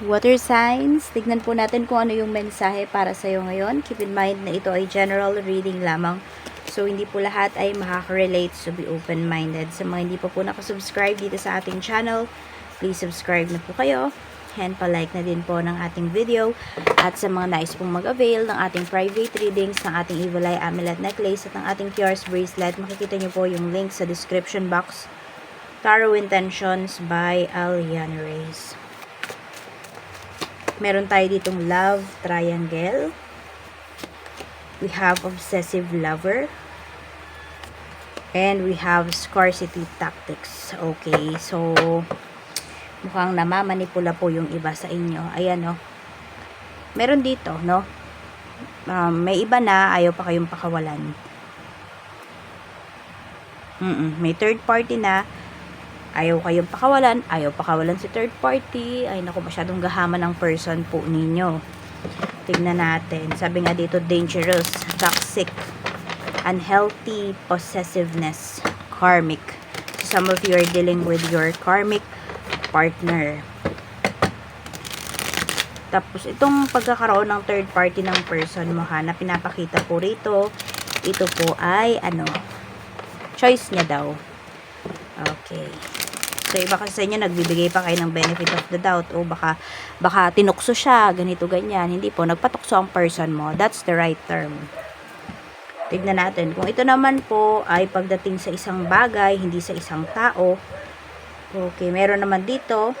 Water signs, tignan po natin kung ano yung mensahe para sa'yo ngayon. Keep in mind na ito ay general reading lamang. So, hindi po lahat ay makaka-relate. So, be open-minded. Sa mga hindi pa po nakasubscribe dito sa ating channel, please subscribe na po kayo. And pa-like na din po ng ating video. At sa mga nais pong mag-avail ng ating private readings, ng ating Evil Eye Amulet Necklace at ng ating Cures Bracelet, makikita nyo po yung link sa description box. Tarot Intentions by Aliana Reyes. Meron tayo ditong Love Triangle. We have Obsessive Lover. And we have Scarcity Tactics. Okay, so mukhang namamanipula po yung iba sa inyo. Ayan, no. Meron dito, no. Um, may iba na ayaw pa kayong pakawalan. Mm may third party na ayaw kayong pakawalan, ayaw pakawalan si third party, ay naku, masyadong gahaman ng person po ninyo. Tignan natin. Sabi nga dito, dangerous, toxic, unhealthy possessiveness, karmic. So, some of you are dealing with your karmic partner. Tapos, itong pagkakaroon ng third party ng person mo ha, na pinapakita po rito, ito po ay, ano, choice niya daw. Okay. So, iba kasi sa inyo, nagbibigay pa kayo ng benefit of the doubt. O baka, baka tinukso siya, ganito, ganyan. Hindi po, nagpatukso ang person mo. That's the right term. Tignan natin. Kung ito naman po ay pagdating sa isang bagay, hindi sa isang tao. Okay, meron naman dito,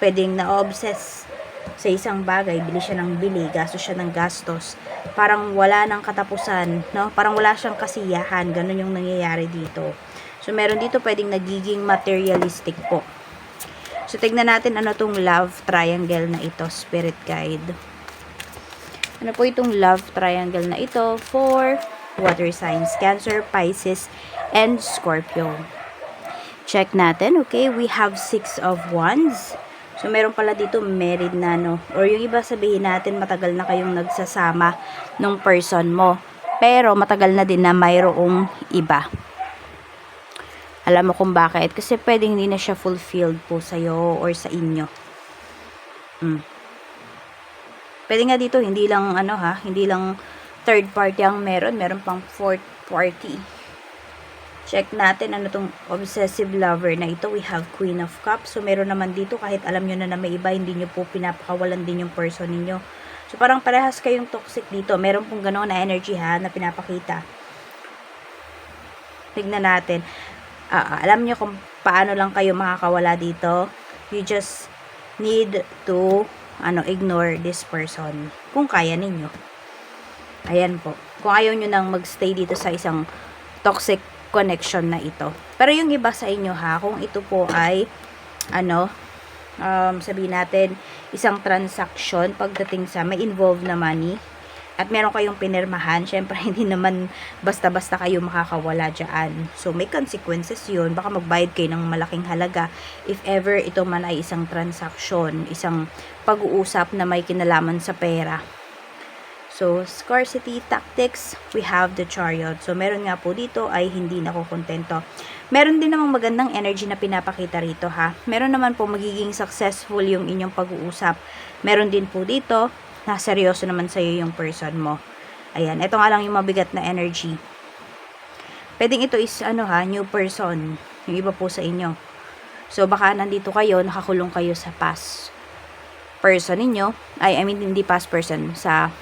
pwedeng na-obsess sa isang bagay, bili siya ng bili, gastos siya ng gastos. Parang wala ng katapusan, no? Parang wala siyang kasiyahan. Ganun yung nangyayari dito. So, meron dito pwedeng nagiging materialistic po. So, tignan natin ano tong love triangle na ito, spirit guide. Ano po itong love triangle na ito for water signs, Cancer, Pisces, and Scorpio. Check natin, okay? We have six of wands. So, meron pala dito married na, no? Or yung iba sabihin natin, matagal na kayong nagsasama ng person mo. Pero, matagal na din na mayroong iba. Alam mo kung bakit? Kasi pwedeng hindi na siya fulfilled po sa'yo or sa inyo. Mm. Pwede nga dito, hindi lang, ano ha, hindi lang third party ang meron, meron pang fourth party. Check natin ano tong obsessive lover na ito. We have Queen of Cups. So, meron naman dito, kahit alam nyo na na may iba, hindi nyo po pinapakawalan din yung person ninyo. So, parang parehas kayong toxic dito. Meron pong gano'n na energy ha, na pinapakita. Tignan natin. Ah, alam nyo kung paano lang kayo makakawala dito. You just need to ano, ignore this person. Kung kaya ninyo. Ayan po. Kung ayaw nyo nang magstay dito sa isang toxic connection na ito. Pero yung iba sa inyo ha, kung ito po ay ano, um, sabihin natin, isang transaction pagdating sa may involved na money, at meron kayong pinirmahan, syempre hindi naman basta-basta kayo makakawala dyan. So, may consequences yun. Baka magbayad kayo ng malaking halaga if ever ito man ay isang transaction, isang pag-uusap na may kinalaman sa pera. So, scarcity tactics, we have the chariot. So, meron nga po dito ay hindi nakukontento. Meron din namang magandang energy na pinapakita rito ha. Meron naman po magiging successful yung inyong pag-uusap. Meron din po dito na seryoso naman sa'yo yung person mo. Ayan, ito nga lang yung mabigat na energy. Pwedeng ito is, ano ha, new person. Yung iba po sa inyo. So, baka nandito kayo, nakakulong kayo sa past person ninyo. Ay, I mean, hindi past person. Sa,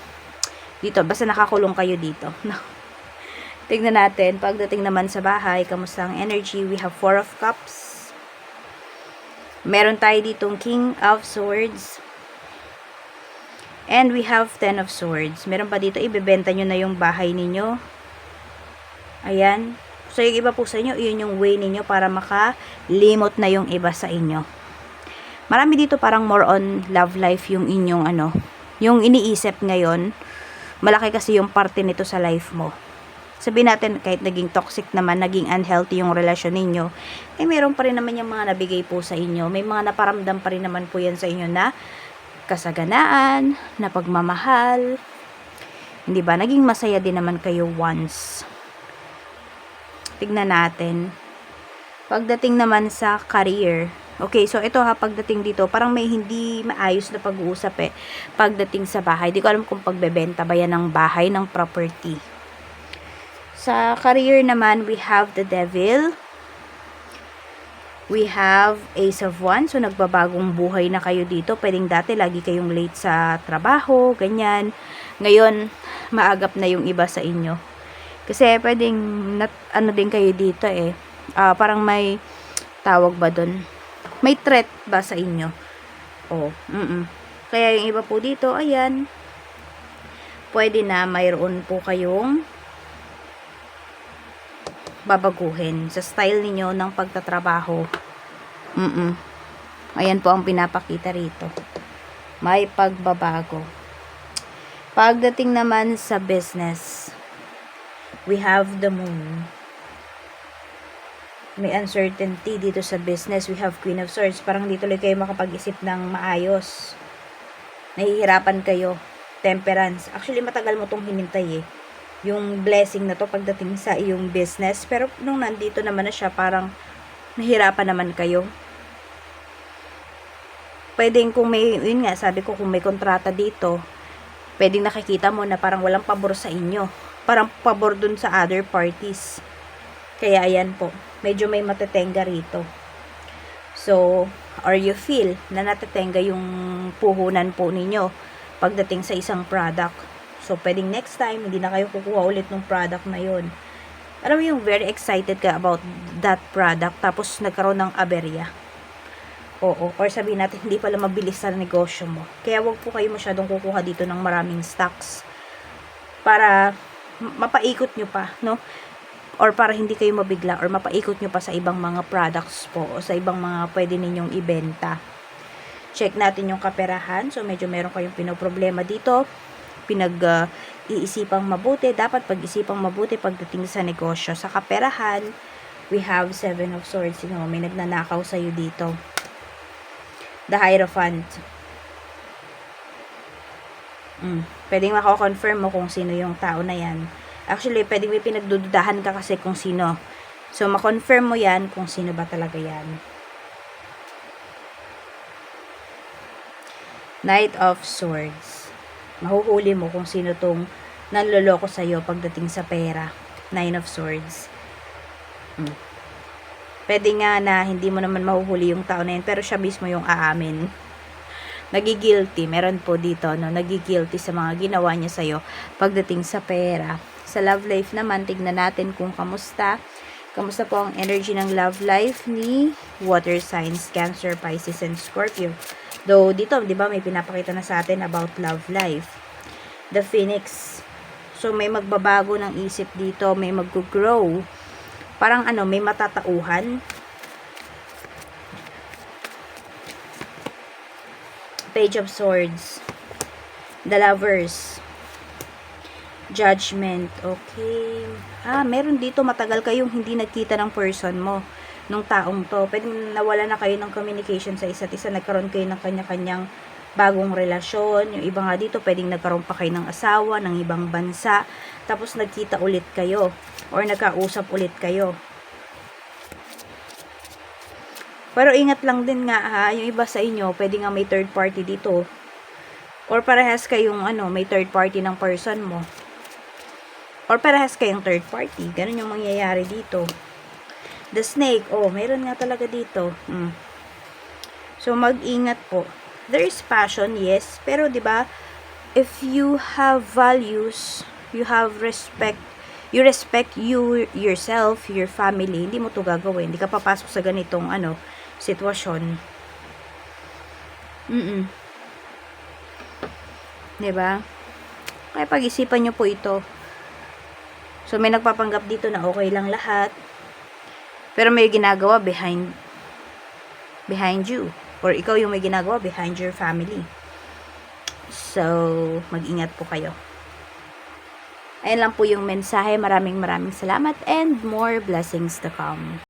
dito, basta nakakulong kayo dito. Tignan natin, pagdating naman sa bahay, kamusta ang energy? We have Four of Cups. Meron tayo ditong King of Swords. And we have Ten of Swords. Meron pa dito, ibebenta nyo na yung bahay ninyo. Ayan. So, yung iba po sa inyo, yun yung way ninyo para makalimot na yung iba sa inyo. Marami dito parang more on love life yung inyong ano, yung iniisip ngayon. Malaki kasi yung parte nito sa life mo. Sabihin natin, kahit naging toxic naman, naging unhealthy yung relasyon ninyo, eh meron pa rin naman yung mga nabigay po sa inyo. May mga naparamdam pa rin naman po yan sa inyo na kasaganaan, na pagmamahal. Hindi ba? Naging masaya din naman kayo once. Tignan natin. Pagdating naman sa career, Okay, so ito ha, pagdating dito, parang may hindi maayos na pag-uusap eh. Pagdating sa bahay, di ko alam kung pagbebenta ba yan ng bahay, ng property. Sa career naman, we have the devil. We have Ace of Wands. So, nagbabagong buhay na kayo dito. Pwedeng dati, lagi kayong late sa trabaho, ganyan. Ngayon, maagap na yung iba sa inyo. Kasi, pwedeng, nat, ano din kayo dito eh. Ah, parang may, tawag ba doon? May threat ba sa inyo? Oh, mm Kaya yung iba po dito, ayan, pwede na mayroon po kayong babaguhin sa style ninyo ng pagtatrabaho. Mm Ayan po ang pinapakita rito. May pagbabago. Pagdating naman sa business, we have the moon. May uncertainty dito sa business. We have Queen of Swords. Parang dito tuloy kayo makapag-isip ng maayos. Nahihirapan kayo. Temperance. Actually, matagal mo tong hinintay eh yung blessing na to pagdating sa iyong business. Pero nung nandito naman na siya, parang nahirapan naman kayo. Pwedeng kung may, yun nga, sabi ko kung may kontrata dito, pwedeng nakikita mo na parang walang pabor sa inyo. Parang pabor dun sa other parties. Kaya ayan po, medyo may matetenga rito. So, or you feel na natetenga yung puhunan po ninyo pagdating sa isang product. So, pwedeng next time, hindi na kayo kukuha ulit ng product na yun. Alam mo yung very excited ka about that product, tapos nagkaroon ng aberya. Oo, or sabihin natin, hindi pala mabilis sa negosyo mo. Kaya wag po kayo masyadong kukuha dito ng maraming stocks. Para mapaikot nyo pa, no? Or para hindi kayo mabigla, or mapaikot nyo pa sa ibang mga products po, o sa ibang mga pwede ninyong ibenta. Check natin yung kaperahan. So, medyo meron kayong pinoproblema dito pinag-iisipang mabuti. Dapat pag-isipang mabuti pagdating sa negosyo. Sa kaperahan, we have Seven of Swords. You know, may nagnanakaw sa'yo dito. The Hierophant. Mm. Pwedeng mako-confirm mo kung sino yung tao na yan. Actually, pwedeng may pinagdududahan ka kasi kung sino. So, ma-confirm mo yan kung sino ba talaga yan. Knight of Swords mahuhuli mo kung sino tong nanloloko sa'yo pagdating sa pera. Nine of Swords. Hmm. Pwede nga na hindi mo naman mahuhuli yung tao na yun, pero siya mismo yung aamin. Nagigilty. Meron po dito, no? Nagigilty sa mga ginawa niya sa'yo pagdating sa pera. Sa love life naman, tignan natin kung kamusta. Kamusta po ang energy ng love life ni water signs, Cancer, Pisces, and Scorpio. Though, dito, di ba, may pinapakita na sa atin about love life. The Phoenix. So, may magbabago ng isip dito, may mag-grow. Parang ano, may matatauhan. Page of Swords. The Lovers. Judgment. Okay. Ah, meron dito matagal kayong hindi nagkita ng person mo nung taong to. Pwede nawala na kayo ng communication sa isa't isa. Nagkaroon kayo ng kanya-kanyang bagong relasyon. Yung iba nga dito, pwedeng nagkaroon pa kayo ng asawa, ng ibang bansa. Tapos nagkita ulit kayo. Or nagkausap ulit kayo. Pero ingat lang din nga ha, yung iba sa inyo, pwede nga may third party dito. Or parehas kayong ano, may third party ng person mo. Or parehas kayong third party. Ganun yung mangyayari dito. The snake, oh, meron nga talaga dito. Mm. So, mag-ingat po. There is passion, yes. Pero, di ba if you have values, you have respect, you respect you, yourself, your family, hindi mo to gagawin. Hindi ka papasok sa ganitong, ano, sitwasyon. Mm-mm. Di ba? Kaya pag-isipan nyo po ito. So, may nagpapanggap dito na okay lang lahat. Pero may ginagawa behind behind you. Or ikaw yung may ginagawa behind your family. So, mag-ingat po kayo. Ayan lang po yung mensahe. Maraming maraming salamat and more blessings to come.